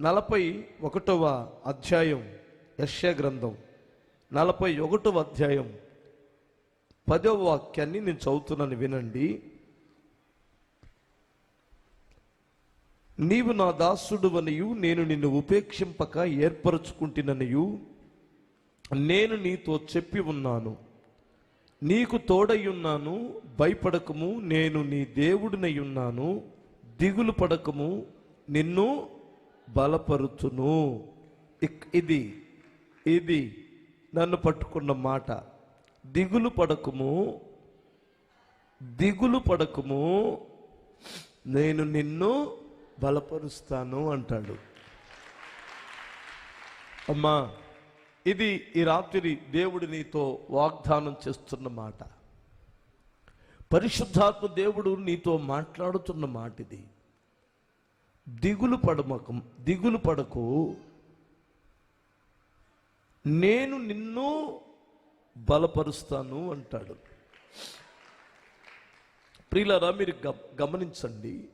నలభై ఒకటవ అధ్యాయం యశ్య గ్రంథం. నలభై ఒకటవ అధ్యాయం. పదవ వాక్యాన్ని నేను చదువుతున్నాను వినండి. నీవు నా దాసుడువనియు నేను నిన్ను ఉపేక్షింపక ఏర్పరచుకుంటున్ననియు నేను నీతో చెప్పి ఉన్నాను. నీకు తోడయ్యున్నాను భయపడకము నేను నీ దేవుడినయ్యున్నాను దిగులు పడకము నిన్ను బలపరుచును. ఇక్- ఇది ఇది నన్ను పట్టుకున్న మాట. దిగులు పడకము దిగులు పడకము నేను నిన్ను బలపరుస్తాను అంటాడు. అమ్మా ఇది ఈ రాత్రి దేవుడు నీతో వాగ్దానం చేస్తున్న మాట. పరిశుద్ధాత్మ దేవుడు నీతో మాట్లాడుతున్న మాట ఇది దిగులు పడమకం దిగులు పడకు. నేను నిన్ను బలపరుస్తాను అంటాడు. ప్రియులరా మీరు గ- గమనించండి.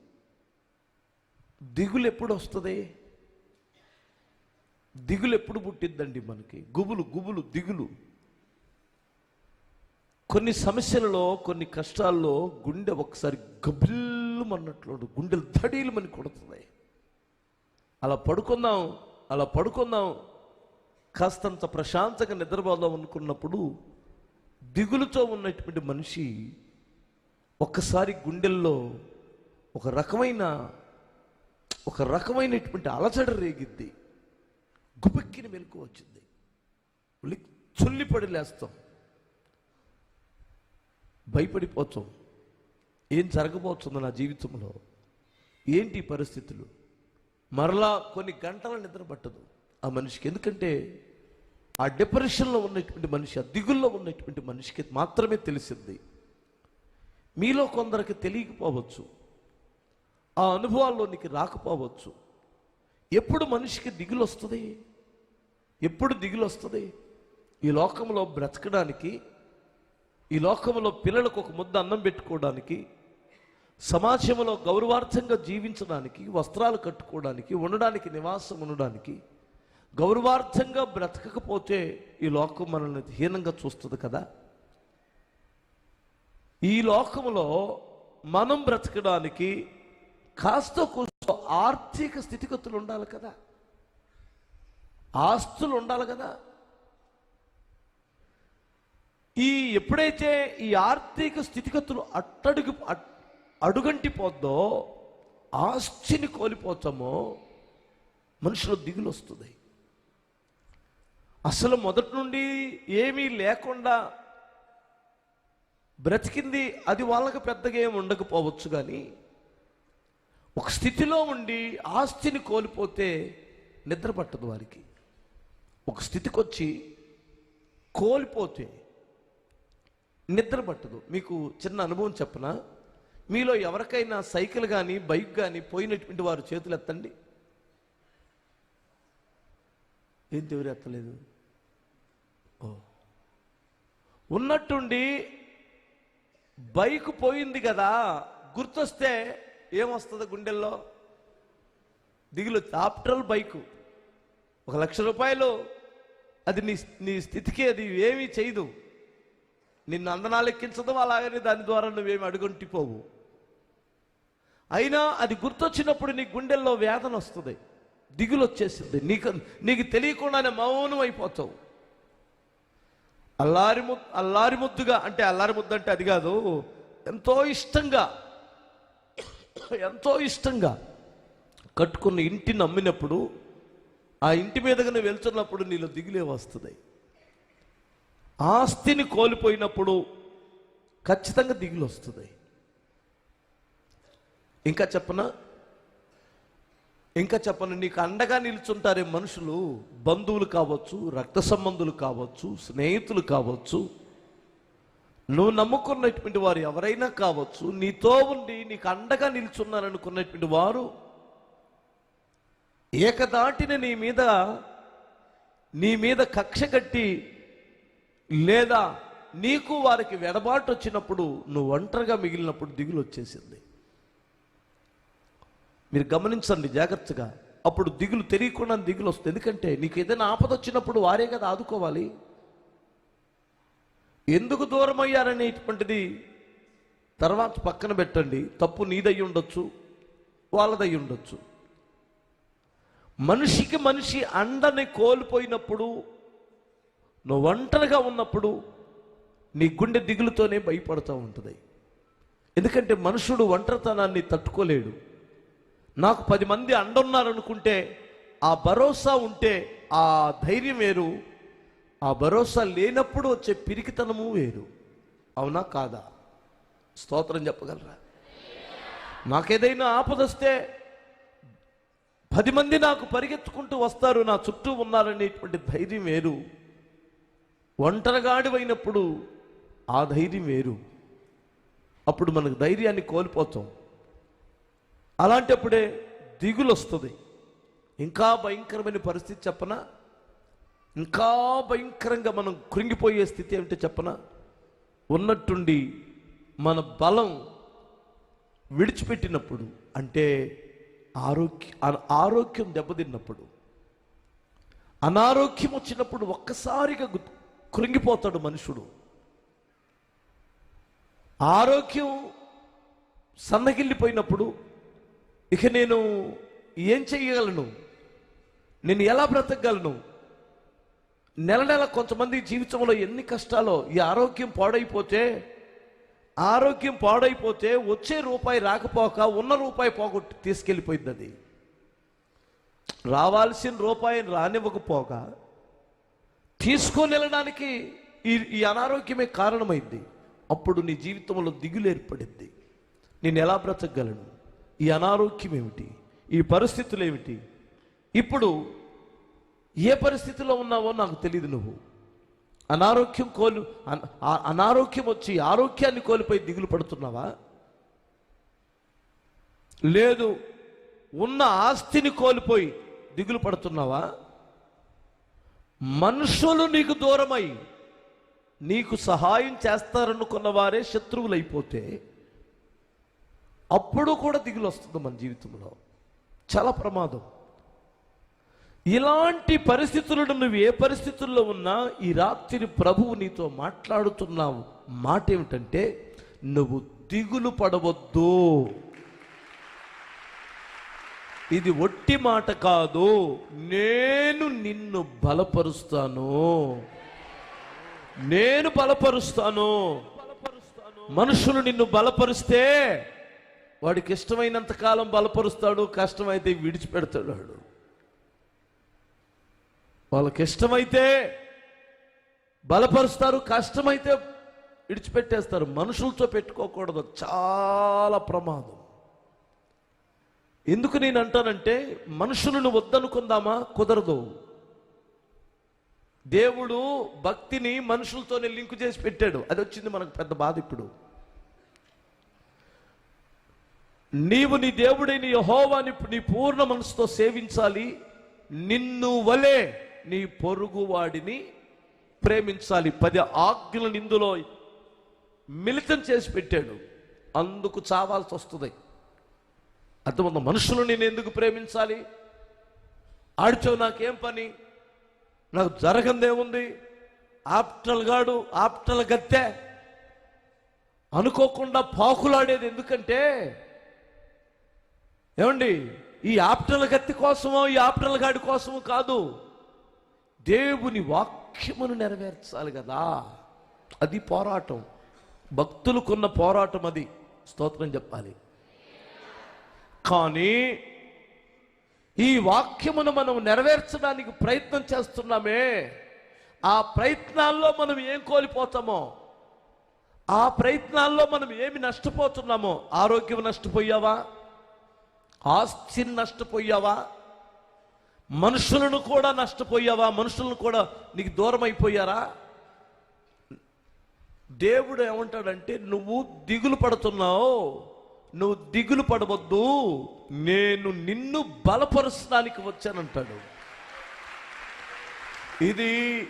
దిగులు ఎప్పుడు వస్తుంది? దిగులు ఎప్పుడు పుట్టిద్దండి మనకి? గుబులు గుబులు దిగులు. కొన్ని సమస్యలలో కొన్ని కష్టాల్లో గుండె ఒకసారి గబిల్లుమన్నట్లు గుండెలు దడీలు మని కొడుతుంది అలా పడుకుందాం అలా పడుకుందాం. కాస్తంత ప్రశాంతంగా నిద్రపోదాం అనుకున్నప్పుడు దిగులుతో ఉన్నటువంటి మనిషి ఒక్కసారి గుండెల్లో ఒక రకమైన ఒక రకమైనటువంటి అలచడ రేగిద్ది. గుబిక్కిన మెలకు వచ్చింది. చుల్లిపడి లేస్తాం. భయపడిపోతాం. ఏం జరగబోతుందో నా జీవితంలో? ఏంటి పరిస్థితులు? మరలా కొన్ని గంటల నిద్ర పట్టదు ఆ మనిషికి. ఎందుకంటే ఆ డిప్రెషన్లో ఉన్నటువంటి మనిషి ఆ దిగుల్లో ఉన్నటువంటి మనిషికి మాత్రమే తెలిసింది. మీలో కొందరికి తెలియకపోవచ్చు. ఆ అనుభవాల్లోనికి రాకపోవచ్చు. ఎప్పుడు మనిషికి దిగులు వస్తుంది? ఎప్పుడు దిగులు వస్తుంది? ఈ లోకంలో బ్రతకడానికి ఈ లోకంలో పిల్లలకు ఒక ముద్ద అన్నం పెట్టుకోవడానికి సమాజంలో గౌరవార్థంగా జీవించడానికి వస్త్రాలు కట్టుకోవడానికి ఉండడానికి నివాసం ఉండడానికి గౌరవార్థంగా బ్రతకకపోతే ఈ లోకం మనల్ని హీనంగా చూస్తుంది కదా. ఈ లోకంలో మనం బ్రతకడానికి కాస్త కొంచెం ఆర్థిక స్థితిగతులు ఉండాలి కదా. ఆస్తులు ఉండాలి కదా. ఈ ఎప్పుడైతే ఈ ఆర్థిక స్థితిగతులు అట్టడుగు అట్- అడుగంటి పోద్దో ఆస్తిని కోల్పోతామో మనుషులు దిగులు వస్తుంది అసలు మొదటి నుండి ఏమీ లేకుండా బ్రతికింది అది వాళ్ళకి పెద్దగా ఏమి ఉండకపోవచ్చు కానీ ఒక స్థితిలో ఉండి ఆస్తిని కోల్పోతే నిద్ర పట్టదు వారికి. ఒక స్థితికి వచ్చి కోల్పోతే నిద్ర పట్టదు. మీకు చిన్న అనుభవం చెప్పనా? మీలో ఎవరికైనా సైకిల్ కానీ బైక్ కానీ పోయినటువంటి వారు చేతులు ఎత్తండి? ఏం ఎవరు ఎత్తలేదు? ఓ. ఉన్నట్టుండి బైక్ పోయింది కదా గుర్తొస్తే ఏమొస్తుంది గుండెల్లో? దిగులు ఆప్టరల్ బైకు. ఒక లక్ష రూపాయలు. అది నీ నీ స్థితికి అది ఏమీ చేయదు. నిన్ను అందనాలు ఎక్కించదు అలాగని దాని ద్వారా నువ్వేమి అడుగొంటిపోవు అయినా అది గుర్తొచ్చినప్పుడు నీ గుండెల్లో వేదన వస్తుంది. దిగులు వచ్చేసింది నీకు నీకు తెలియకుండానే మౌనం అయిపోతావు. అల్లారి ము అల్లారి ముద్దుగా అంటే అల్లారి ముద్దు అంటే అది కాదు ఎంతో ఇష్టంగా ఎంతో ఇష్టంగా కట్టుకున్న ఇంటిని అమ్మినప్పుడు ఆ ఇంటి మీదగా నువ్వు వెళ్తున్నప్పుడు నీలో దిగులే వస్తుంది. ఆస్తిని కోల్పోయినప్పుడు ఖచ్చితంగా దిగులు వస్తుంది. ఇంకా చెప్పనా? ఇంకా చెప్పను? నీకు అండగా నిల్చుంటారే మనుషులు. బంధువులు కావచ్చు రక్త సంబంధులు కావచ్చు స్నేహితులు కావచ్చు. నువ్వు నమ్ముకున్నటువంటి వారు ఎవరైనా కావచ్చు నీతో ఉండి నీకు అండగా నిల్చున్నారనుకున్నటువంటి వారు ఏకదాటిన నీ మీద నీ మీద కక్ష కట్టి లేదా నీకు వారికి వెడబాటు వచ్చినప్పుడు నువ్వు ఒంటరిగా మిగిలినప్పుడు దిగులు వచ్చేసింది. మీరు గమనించండి జాగ్రత్తగా. అప్పుడు దిగులు తెలియకుండా దిగులు వస్తుంది. ఎందుకంటే నీకు ఏదైనా ఆపద వచ్చినప్పుడు వారే కదా ఆదుకోవాలి. ఎందుకు దూరం అయ్యారనేటువంటిది తర్వాత పక్కన పెట్టండి. తప్పు నీదై ఉండొచ్చు వాళ్ళదై ఉండొచ్చు. మనిషికి మనిషి అండని కోల్పోయినప్పుడు నువ్వు ఒంటరిగా ఉన్నప్పుడు నీ గుండె దిగులుతోనే భయపడుతూ ఉంటుంది. ఎందుకంటే మనుషుడు ఒంటరితనాన్ని తట్టుకోలేడు. నాకు పది మంది అండున్నారనుకుంటే ఆ భరోసా ఉంటే ఆ ధైర్యం వేరు. ఆ భరోసా లేనప్పుడు వచ్చే పిరికితనము వేరు. అవునా కాదా? స్తోత్రం చెప్పగలరా? నాకేదైనా ఆపదొస్తే పది మంది నాకు పరిగెత్తుకుంటూ వస్తారు నా చుట్టూ ఉన్నారనేటువంటి ధైర్యం వేరు. ఒంటరిగాడివైనప్పుడు ఆ ధైర్యం వేరు. అప్పుడు మనకు ధైర్యాన్ని కోల్పోతాం. అలాంటప్పుడే దిగులు వస్తుంది ఇంకా భయంకరమైన పరిస్థితి చెప్పనా? ఇంకా భయంకరంగా మనం కృంగిపోయే స్థితి ఏమిటో చెప్పన? ఉన్నట్టుండి మన బలం విడిచిపెట్టినప్పుడు అంటే ఆరోగ్య ఆరోగ్యం దెబ్బతిన్నప్పుడు అనారోగ్యం వచ్చినప్పుడు ఒక్కసారిగా కృంగిపోతాడు మనుషుడు. ఆరోగ్యం సన్నగిల్లిపోయినప్పుడు ఇక నేను ఏం చేయగలను నేను ఎలా బ్రతకగలను? నెల నెల కొంతమంది జీవితంలో ఎన్ని కష్టాలో ఈ ఆరోగ్యం పాడైపోతే ఆరోగ్యం పాడైపోతే వచ్చే రూపాయి రాకపోక ఉన్న రూపాయి పోగొట్టి తీసుకెళ్ళిపోయింది అది రావాల్సిన రూపాయిని రానివ్వకపోగా తీసుకొని వెళ్ళడానికి ఈ ఈ అనారోగ్యమే కారణమైంది. అప్పుడు నీ జీవితంలో దిగులు ఏర్పడింది. నేను ఎలా బ్రతకగలను? ఈ అనారోగ్యం ఏమిటి? ఈ పరిస్థితులు ఏమిటి? ఇప్పుడు ఏ పరిస్థితిలో ఉన్నావో నాకు తెలియదు నువ్వు. అనారోగ్యం కోలు ఆ- అనారోగ్యం వచ్చి ఆరోగ్యాన్ని కోల్పోయి దిగులు పడుతున్నావా? లేదు ఉన్న ఆస్తిని కోల్పోయి దిగులు పడుతున్నావా? మనుషులు నీకు దూరమై నీకు సహాయం చేస్తారనుకున్న వారే శత్రువులైపోతే అప్పుడు కూడా దిగులు వస్తుంది మన జీవితంలో. చాలా ప్రమాదం. ఇలాంటి పరిస్థితులను నువ్వు ఏ పరిస్థితుల్లో ఉన్నా ఈ రాత్రి ప్రభువు నీతో మాట్లాడుతున్నావు మాట ఏమిటంటే నువ్వు దిగులు పడవద్దు. ఇది ఒట్టి మాట కాదు నేను నిన్ను బలపరుస్తాను. నేను బలపరుస్తాను. మనుషులు నిన్ను బలపరిస్తే వాడికి ఇష్టమైనంత కాలం బలపరుస్తాడు కష్టమైతే విడిచిపెడతాడు. వాడు వాళ్ళకి ఇష్టమైతే బలపరుస్తారు కష్టమైతే విడిచిపెట్టేస్తారు. మనుషులతో పెట్టుకోకూడదు. చాలా ప్రమాదం. ఎందుకు నేను అంటానంటే మనుషులను వద్దనుకుందామా? కుదరదు. దేవుడు భక్తిని మనుషులతోనే లింకు చేసి పెట్టాడు. అది వచ్చింది మనకు పెద్ద బాధ ఇప్పుడు. నీవు నీ దేవుడైన యహోవాని నీ పూర్ణ మనసుతో సేవించాలి. నిన్ను వలే నీ పొరుగువాడిని ప్రేమించాలి. పది ఆజ్ఞలను ఇందులో మిళితం చేసి పెట్టాడు. అందుకు చావాల్సి వస్తుంది. అంతమంది మనుషులు నేను ఎందుకు ప్రేమించాలి? ఆడిచో నాకేం పని? నాకు జరగందేముంది? ఆప్టల్ గాడు ఆప్టల్ గత్తె అనుకోకుండా పాకులాడేది ఎందుకంటే ఏమండి ఈ ఆప్టల గత్తి కోసమో ఈ ఆప్టల గాడి కోసమో కాదు. దేవుని వాక్యమును నెరవేర్చాలి కదా. అది పోరాటం. భక్తులకున్న పోరాటం అది. స్తోత్రం చెప్పాలి. కానీ ఈ వాక్యమును మనం నెరవేర్చడానికి ప్రయత్నం చేస్తున్నామే. ఆ ప్రయత్నాల్లో మనం ఏం కోల్పోతామో ఆ ప్రయత్నాల్లో మనం ఏమి నష్టపోతున్నామో ఆరోగ్యం నష్టపోయావా? ఆస్తిని నష్టపోయావా? మనుషులను కూడా నష్టపోయావా? మనుషులను కూడా నీకు దూరం అయిపోయారా దేవుడు ఏమంటాడంటే నువ్వు దిగులు పడుతున్నావు. నువ్వు దిగులు పడవద్దు నేను నిన్ను బలపరచడానికి వచ్చానంటాడు. ఇది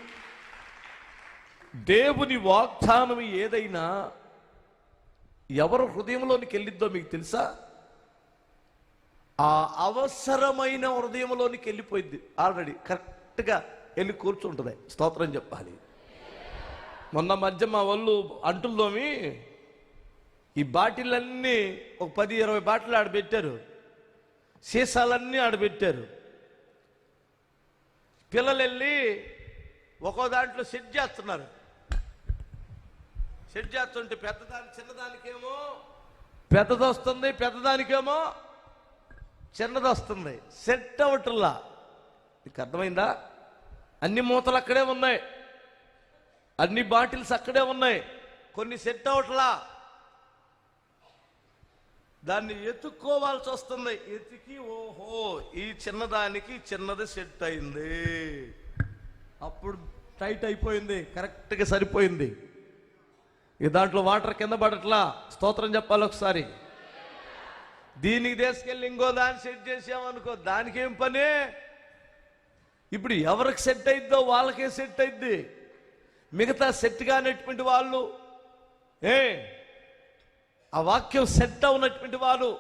దేవుని వాగ్దానం ఏదైనా ఎవరు హృదయంలోనికి వెళ్ళిద్దో మీకు తెలుసా? ఆ అవసరమైన హృదయంలోనికి వెళ్ళిపోయింది. ఆల్రెడీ కరెక్ట్గా వెళ్ళి కూర్చుంటుంది. స్తోత్రం చెప్పాలి. మొన్న మధ్య మా వాళ్ళు అంటుల్లోమి ఈ బాటిళ్ళన్నీ ఒక పది ఇరవై బాటిల్ ఆడబెట్టారు సీసాలన్నీ ఆడబెట్టారు పిల్లలు వెళ్ళి ఒక్కో దాంట్లో సెట్ చేస్తున్నారు. సెట్ చేస్తుంటే పెద్దదాని చిన్నదానికేమో పెద్దది వస్తుంది పెద్దదానికేమో చిన్నది వస్తుంది సెట్ అవటంలా నీకు అర్థమైందా? అన్ని మూతలు అక్కడే ఉన్నాయి. అన్ని బాటిల్స్ అక్కడే ఉన్నాయి. కొన్ని సెట్ అవట్లా దాన్ని ఎత్తుక్కోవాల్సి వస్తుంది. ఎతికి ఓహో ఈ చిన్నదానికి చిన్నది సెట్ అయింది. అప్పుడు టైట్ అయిపోయింది కరెక్ట్గా సరిపోయింది. ఈ దాంట్లో వాటర్ కింద పడట్లా. స్తోత్రం చెప్పాలి ఒకసారి. దీనికి తీసుకెళ్ళి ఇంకో దాన్ని సెట్ చేసామనుకో దానికి ఏం పని? ఇప్పుడు ఎవరికి సెట్ అయిద్దో వాళ్ళకే సెట్ అయిద్ది. మిగతా సెట్ కానటువంటి వాళ్ళు ఏ ఆ వాక్యం సెట్ ఉన్నటువంటి వారు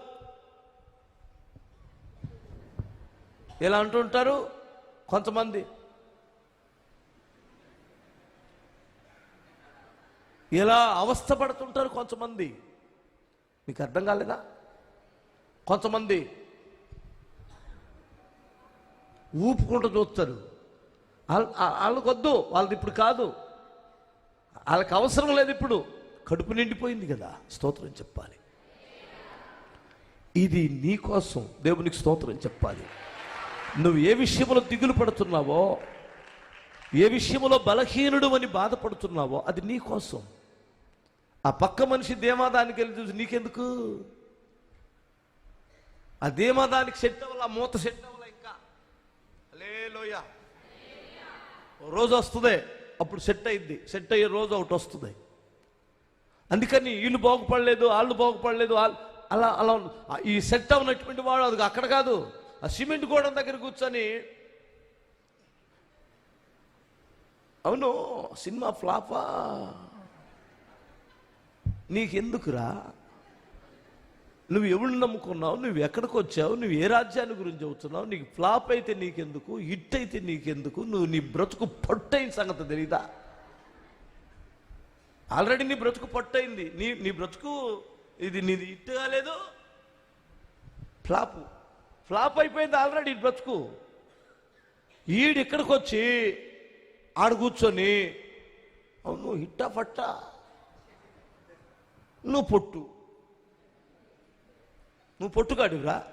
ఎలా అంటుంటారు కొంతమంది. ఇలా అవస్థ పడుతుంటారు కొంతమంది? మీకు అర్థం కాలేదా? కొంతమంది ఊపుకుంటూ చూస్తారు. వాళ్ళకొద్దు వాళ్ళకి వద్దు వాళ్ళది ఇప్పుడు కాదు. వాళ్ళకి అవసరం లేదు ఇప్పుడు. కడుపు నిండిపోయింది కదా. స్తోత్రం చెప్పాలి. ఇది నీ కోసం దేవునికి స్తోత్రం చెప్పాలి. నువ్వు ఏ విషయంలో దిగులు పడుతున్నావో ఏ విషయంలో బలహీనుడు అని బాధపడుతున్నావో అది నీ కోసం. ఆ పక్క మనిషి దేమాదానికి వెళ్ళి చూసి నీకెందుకు? ఆ దేమాదానికి సెట్ అవ్వాల మూత సెట్ అవ్వాల ఇంకా? లేలోయ రోజు వస్తుంది అప్పుడు సెట్ అయింది సెట్ అయ్యే రోజు ఒకటి వస్తుంది. అందుకని వీళ్ళు బాగుపడలేదు వాళ్ళు బాగుపడలేదు అలా అలా ఈ సెట్ అవునటువంటి వాడు అది అక్కడ కాదు. ఆ సిమెంట్ గోడ దగ్గర కూర్చొని అవును సినిమా ఫ్లాపా? నీకెందుకురా? నువ్వు ఎవరిని నమ్ముకున్నావు? నువ్వు ఎక్కడికి వచ్చావు? నువ్వు ఏ రాజ్యాన్ని గురించి చదువుతున్నావు నీకు ఫ్లాప్ అయితే నీకెందుకు? హిట్ అయితే నీకెందుకు? నువ్వు నీ బ్రతుకు పొట్టైన సంగతి తెలీదా? ఆల్రెడీ నీ బ్రతుకు పొట్టయింది. నీ నీ బ్రతుకు ఇది నీది ఇట్టు కాలేదు. ఫ్లాప్. ఫ్లాప్ అయిపోయింది ఆల్రెడీ బ్రతుకు. ఈడు ఇక్కడికి వచ్చి ఆడ కూర్చొని అవును హిట్టా పట్టా. నువ్వు పొట్టు నువ్వు పొట్టుగాడివిరా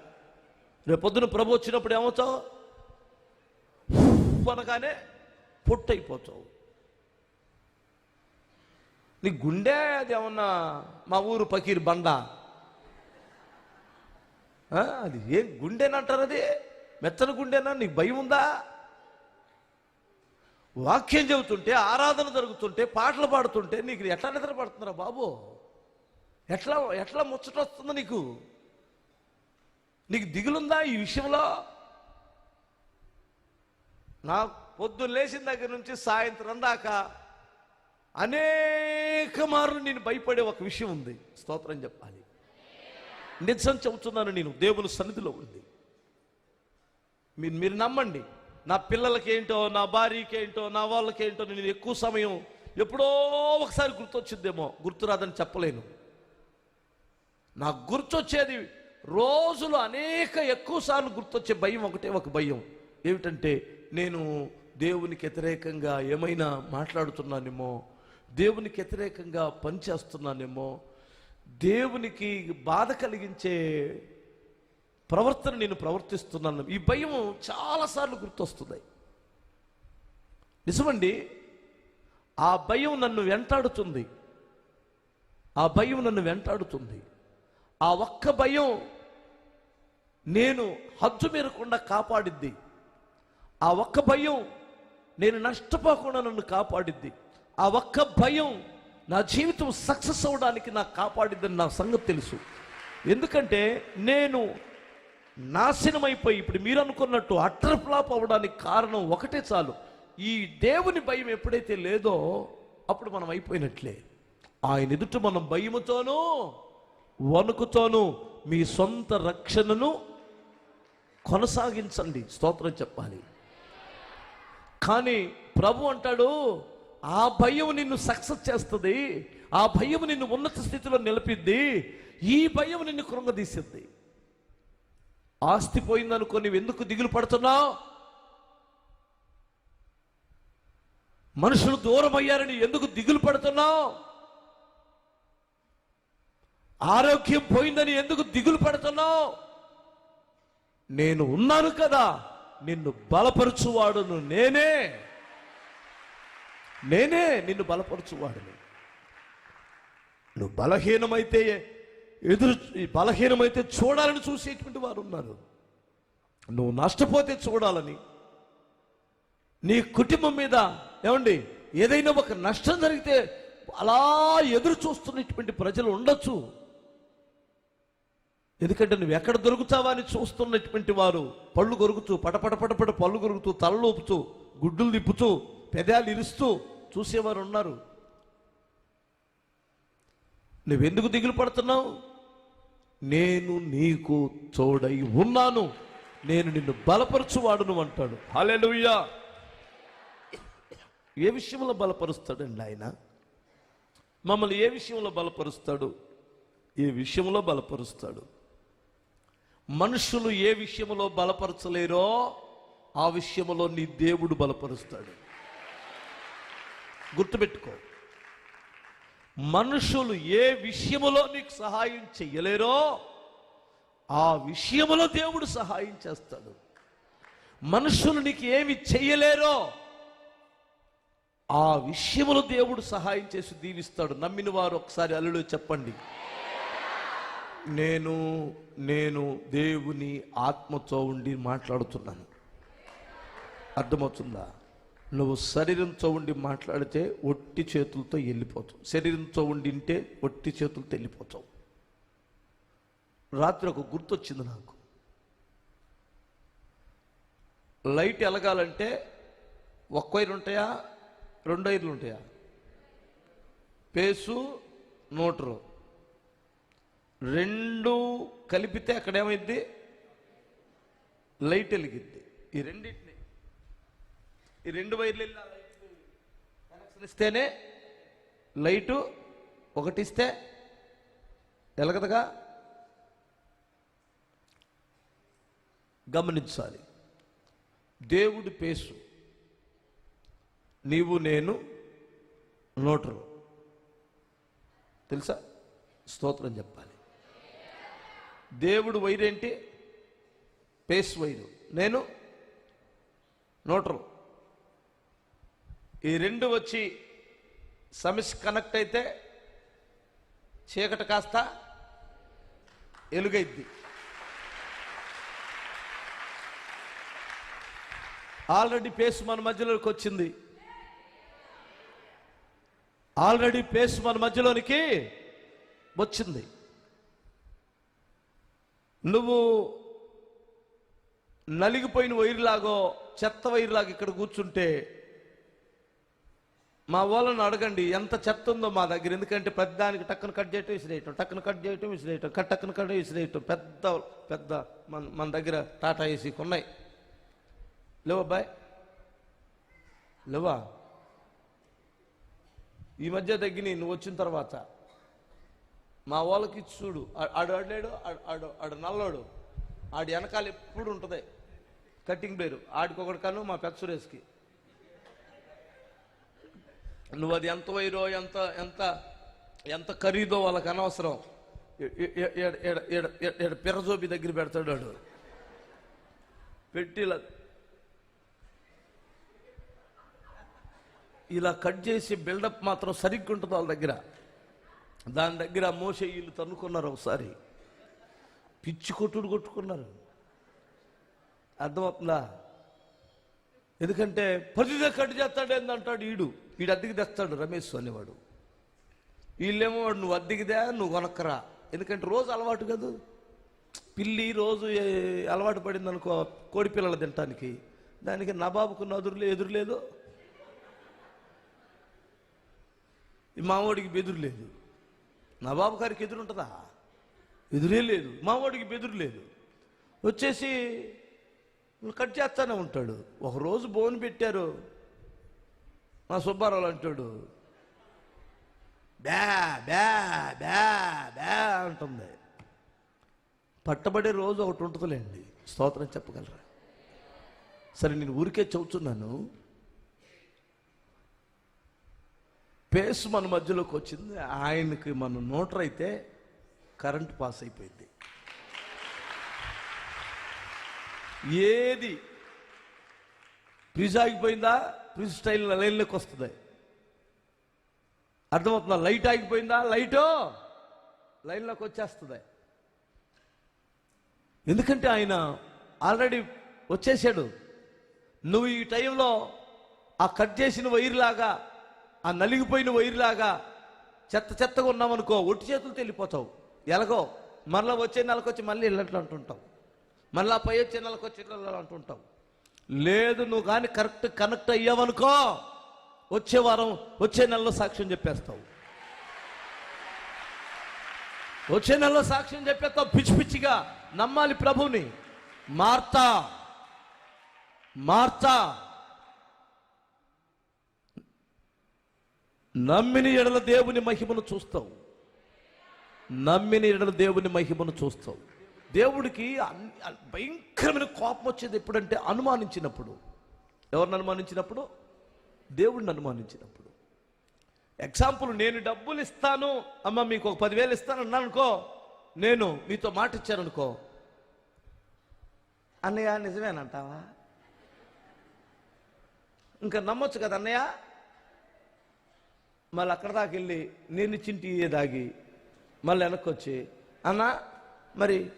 రేపొద్దున ప్రభు వచ్చినప్పుడు ఏమవుతావు? అనగానే పొట్టు అయిపోతావు నీ గుండె అది ఏమన్నా మా ఊరు పకీర్ బండ? అది ఏం గుండెనంటారు అది? మెత్తని గుండెనా? నీకు భయం ఉందా? వాక్యం చెబుతుంటే ఆరాధన జరుగుతుంటే పాటలు పాడుతుంటే నీకు ఎట్లా నిద్ర పడుతుందిరా బాబు? ఎట్లా ఎట్లా ముచ్చట వస్తుంది నీకు? నీకు దిగులుందా ఈ విషయంలో? నా పొద్దున్న లేచిన దగ్గర నుంచి సాయంత్రం దాకా అనేక మార్లు నేను భయపడే ఒక విషయం ఉంది. స్తోత్రం చెప్పాలి. నిజం చెబుతున్నాను నేను. దేవుని సన్నిధిలో ఉంది. మీరు మీరు నమ్మండి. నా పిల్లలకి ఏంటో నా భార్యకేంటో నా వాళ్ళకేంటో నేను ఎక్కువ సమయం ఎప్పుడో ఒకసారి గుర్తొచ్చిందేమో గుర్తురాదని చెప్పలేను. నాకు గుర్తొచ్చేది రోజులు అనేక ఎక్కువ సార్లు గుర్తొచ్చే భయం ఒకటే ఒక భయం. ఏమిటంటే నేను దేవునికి వ్యతిరేకంగా ఏమైనా మాట్లాడుతున్నానేమో దేవునికి వ్యతిరేకంగా పనిచేస్తున్నానేమో దేవునికి బాధ కలిగించే ప్రవర్తన నేను ప్రవర్తిస్తున్నాను. ఈ భయం చాలాసార్లు గుర్తొస్తుంది. నిజమండి ఆ భయం నన్ను వెంటాడుతుంది. ఆ భయం నన్ను వెంటాడుతుంది. ఆ ఒక్క భయం నేను హద్దు మీరకుండా కాపాడిద్ది. ఆ ఒక్క భయం నేను నష్టపోకుండా నన్ను కాపాడిద్ది. ఆ ఒక్క భయం నా జీవితం సక్సెస్ అవ్వడానికి నాకు కాపాడిద్దని నా సంగతి తెలుసు. ఎందుకంటే నేను నాశనమైపోయి ఇప్పుడు మీరు అనుకున్నట్టు అట్టర్ ఫ్లాప్ అవ్వడానికి కారణం ఒకటే చాలు. ఈ దేవుని భయం ఎప్పుడైతే లేదో అప్పుడు మనం అయిపోయినట్లే. ఆయన ఎదుట మనం భయముతోనూ వణుకుతోనూ మీ సొంత రక్షణను కొనసాగించండి. స్తోత్రం చెప్పాలి. కానీ ప్రభు అంటాడు ఆ భయం నిన్ను సక్సెస్ చేస్తుంది ఆ భయం నిన్ను ఉన్నత స్థితిలో నిలిపిద్ది ఈ భయం నిన్ను కృంగదీసింది ఆస్తి పోయిందనుకో నువ్వు ఎందుకు దిగులు పడుతున్నావు? మనుషులు దూరం అయ్యారని ఎందుకు దిగులు పడుతున్నావు? ఆరోగ్యం పోయిందని ఎందుకు దిగులు పడుతున్నావు? నేను ఉన్నాను కదా నిన్ను బలపరచువాడును నేనే. నేనే నిన్ను బలపరచువాడిని. నువ్వు బలహీనమైతే ఎదురు బలహీనమైతే చూడాలని చూసేటువంటి వారు ఉన్నారు నువ్వు నష్టపోతే చూడాలని. నీ కుటుంబం మీద ఏమండి ఏదైనా ఒక నష్టం జరిగితే అలా ఎదురు చూస్తున్నటువంటి ప్రజలు ఉండొచ్చు. ఎందుకంటే నువ్వు ఎక్కడ దొరుకుతావా అని చూస్తున్నటువంటి వారు పళ్ళు కొరుకుతూ పటపట పటపట పళ్ళు కొరుకుతూ తలలోపుతూ గుడ్డులు తిప్పుతూ పెదాలు ఇరుస్తూ చూసేవారు ఉన్నారు నువ్వెందుకు దిగులు పడుతున్నావు? నేను నీకు తోడై ఉన్నాను. నేను నిన్ను బలపరచువాడును అంటాడు. హల్లెలూయా. ఏ విషయంలో బలపరుస్తాడండి ఆయన? మమ్మల్ని ఏ విషయంలో బలపరుస్తాడు? ఏ విషయంలో బలపరుస్తాడు? మనుషులు ఏ విషయంలో బలపరచలేరో ఆ విషయంలో నీ దేవుడు బలపరుస్తాడు. గుర్తుపెట్టుకో. మనుషులు ఏ విషయములో నీకు సహాయం చెయ్యలేరో ఆ విషయములో దేవుడు సహాయం చేస్తాడు. మనుషులు నీకు ఏమి చెయ్యలేరో ఆ విషయములో దేవుడు సహాయం చేసి దీవిస్తాడు. నమ్మిన వారు ఒకసారి అల్లుడు చెప్పండి. నేను నేను దేవుని ఆత్మతో ఉండి మాట్లాడుతున్నాను. అర్థమవుతుందా? నువ్వు శరీరంతో ఉండి మాట్లాడితే ఒట్టి చేతులతో వెళ్ళిపోతావు. శరీరంతో ఉండి ఉంటే ఒట్టి చేతులతో వెళ్ళిపోతావు. రాత్రి ఒక గుర్తొచ్చింది నాకు. లైట్ ఎలగాలంటే ఒక్క వైర్ ఉంటాయా? రెండు వైర్లు ఉంటాయా? పేసు నోటరు రెండు కలిపితే అక్కడ ఏమైంది? లైట్ వెలిగిద్ది ఈ రెండింటిని ఈ రెండు వైర్లు కనెక్షన్ ఇస్తేనే లైటు ఒకటి ఇస్తే ఎలగదుగా? గమనించాలి. దేవుడి పేసు. నీవు నేను నోటరు. తెలుసా? స్తోత్రం చెప్పాలి. దేవుడు వైరేంటి? Face wire. నేను నోటరు. ఈ రెండు వచ్చి సమస్య కనెక్ట్ అయితే చీకటి కాస్త ఎలుగైద్ది. ఆల్రెడీ పేస్ మన మధ్యలోకి వచ్చింది. ఆల్రెడీ పేస్ మన మధ్యలోనికి వచ్చింది. నువ్వు నలిగిపోయిన వైరులాగో చెత్త వైరులాగా ఇక్కడ కూర్చుంటే మా వాళ్ళని అడగండి ఎంత చెత్త ఉందో మా దగ్గర. ఎందుకంటే పెద్దానికి టక్కన కట్ చేయటం విసిరేయటం. టక్కన కట్ చేయటం విసిరేయటం. కట్ టక్కున కట్ విసిరేయటం. పెద్ద పెద్ద మన మన దగ్గర టాటా ఏసీకి ఉన్నాయి. లేవా బాయ్ లేవా? ఈ మధ్య తగ్గిని నువ్వు వచ్చిన తర్వాత. మా వాళ్ళకి చూడు. ఆడు అడలేడు ఆడు ఆడు నల్లోడు. ఆడు వెనకాల ఎప్పుడు ఉంటుంది. కటింగ్ పేరు ఆడికొకటి కను మా పెద్ద సురేష్కి. నువ్వు అది ఎంత వైరో ఎంత ఎంత ఎంత ఖరీదో వాళ్ళకి అనవసరం. ఎ- ఎడ- పిర్రజోబి దగ్గర పెడతాడు వాడు. పెట్టి ఇలా ఇలా కట్ చేసి బిల్డప్ మాత్రం సరిగ్గా ఉంటుంది వాళ్ళ దగ్గర. దాని దగ్గర మోసే వీళ్ళు తన్నుకున్నారు ఒకసారి. పిచ్చి కొట్టుడు కొట్టుకున్నారు. అర్థమవుతుందా? ఎందుకంటే ప్రతిదే కట్ చేస్తాడు ఏందంటాడు ఈడు. వీడు అద్దెకి తెస్తాడు రమేష్ అనేవాడు. వీళ్ళేమో వాడు నువ్వు అద్దెకిదే నువ్వు కొనక్కరా. ఎందుకంటే రోజు అలవాటు కదా. పిల్లి రోజు అలవాటు పడింది అనుకో కోడి పిల్లలు తినటానికి. దానికి నబాబుకు నదురులే ఎదురులేదు. ఈ మావోడికి బెదురు లేదు. నవాబు గారికి ఎదురుంటుందా ఎదురే లేదు. మావోడికి బెదురు లేదు. వచ్చేసి కట్ చేస్తానే ఉంటాడు. ఒక రోజు బోన్ పెట్టారు. మా సుబ్బారావు అంటాడు. బ్యా బ్యా బ్యా బ్యా అంటుంది. పట్టబడే రోజు ఒకటి ఉంటుందిలేండి. స్తోత్రం చెప్పగలరా? సరే నేను ఊరికే చదువుతున్నాను పేసు మన మధ్యలోకి వచ్చింది. ఆయనకి మన నోటర్ అయితే కరెంట్ పాస్ అయిపోయింది. ఏది? ఫ్రిజ్ ఆగిపోయిందా? ఫ్రీ స్టైల్ లైన్లోకి వస్తుంది. అర్థమవుతుందా? లైట్ ఆగిపోయిందా? లైటు! లైన్లోకి వచ్చేస్తుంది. ఎందుకంటే ఆయన ఆల్రెడీ వచ్చేసాడు. నువ్వు ఈ టైంలో ఆ కట్ చేసిన వైర్లాగా ఆ నలిగిపోయిన వైర్లాగా చెత్త చెత్తగా ఉన్నామనుకో ఒట్టి చేతులు తెలిపోతావు ఎలాగో మరలా వచ్చే నెలకు వచ్చి మళ్ళీ ఇళ్ళట్లు అంటుంటావు. మళ్ళా పై వచ్చే నెలకు వచ్చి ఇళ్ళట్లు అంటుంటావు. లేదు నువ్వు కానీ కరెక్ట్ కనెక్ట్ అయ్యావనుకో వచ్చే వారం వచ్చే నెలలో సాక్ష్యం చెప్పేస్తావు. వచ్చే నెలలో సాక్ష్యం చెప్పేస్తావు పిచ్చి పిచ్చిగా. నమ్మాలి ప్రభుని. మార్తా. మార్తా. నమ్మిన ఎడల దేవుని మహిమను చూస్తావు. నమ్మిన ఎడల దేవుని మహిమను చూస్తావు. దేవుడికి భయంకరమైన కోపం వచ్చేది ఎప్పుడంటే అనుమానించినప్పుడు. ఎవరిని అనుమానించినప్పుడు? దేవుడిని అనుమానించినప్పుడు. ఎగ్జాంపుల్ నేను డబ్బులు ఇస్తాను అమ్మ మీకు ఒక పదివేలు ఇస్తాను అన్నాను అనుకో నేను మీతో మాట ఇచ్చాననుకో. అన్నయ్య నిజమేనంటావా? ఇంకా నమ్మొచ్చు కదా అన్నయ్య? మళ్ళీ అక్కడ దాకా వెళ్ళి నేను చింటి దాగి మళ్ళీ వెనక్కి వచ్చి అన్న మరి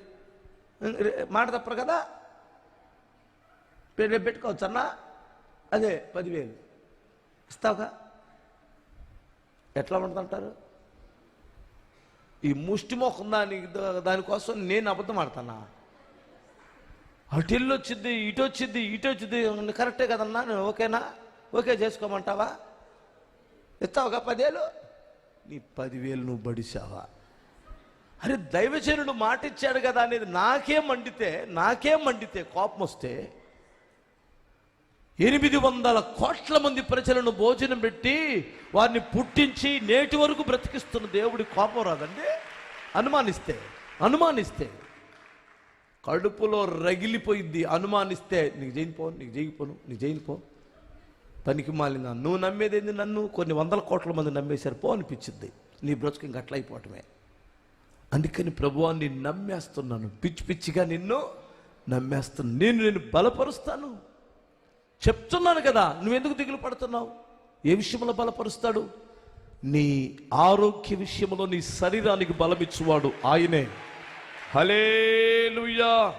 మాట తప్పరు కదా? పేరు పెట్టుకోవచ్చు అన్న? అదే పదివేలు. ఇస్తావుగా? ఎట్లా ఉంటుందంటారు ఈ ముష్టి మొఖం దాని దానికోసం నేను అబద్ధం ఆడతానా? అటు ఇల్లు వచ్చింది ఇటు వచ్చింది ఇటు వచ్చింది కరెక్టే కదన్నా? నేను ఓకేనా? ఓకే చేసుకోమంటావా? ఇస్తావుగా పదేలు నీ పదివేలు నువ్వు బడిసావా? అరే దైవజనుడు మాట ఇచ్చాడు కదా అనేది నాకేం మండితే నాకేం మండితే కోపం వస్తే ఎనిమిది వందల కోట్ల మంది ప్రజలను భోజనం పెట్టి వారిని పుట్టించి నేటి వరకు బ్రతికిస్తున్న దేవుడి కోపం రాదండి. అనుమానిస్తే అనుమానిస్తే. కడుపులో రగిలిపోయింది అనుమానిస్తే నీకు జైనిపో నీకు జైగిపోను నీకు జైనిపో పనికి మాలిన నువ్వు నమ్మేదేంది నన్ను? కొన్ని వందల కోట్ల మంది నమ్మేశారు. పో అనిపించింది. నీ బ్రతుకు ఇంక అందుకని అందుకని ప్రభువాన్ని నమ్మేస్తున్నాను. పిచ్చి పిచ్చిగా నిన్ను నమ్మేస్తున్నాను. నేను నేను బలపరుస్తాను. చెప్తున్నాను కదా నువ్వెందుకు దిగులు పడుతున్నావు? ఏ విషయంలో బలపరుస్తాడు? నీ ఆరోగ్య విషయంలో నీ శరీరానికి బలమిచ్చువాడు ఆయనే. హలేలుయా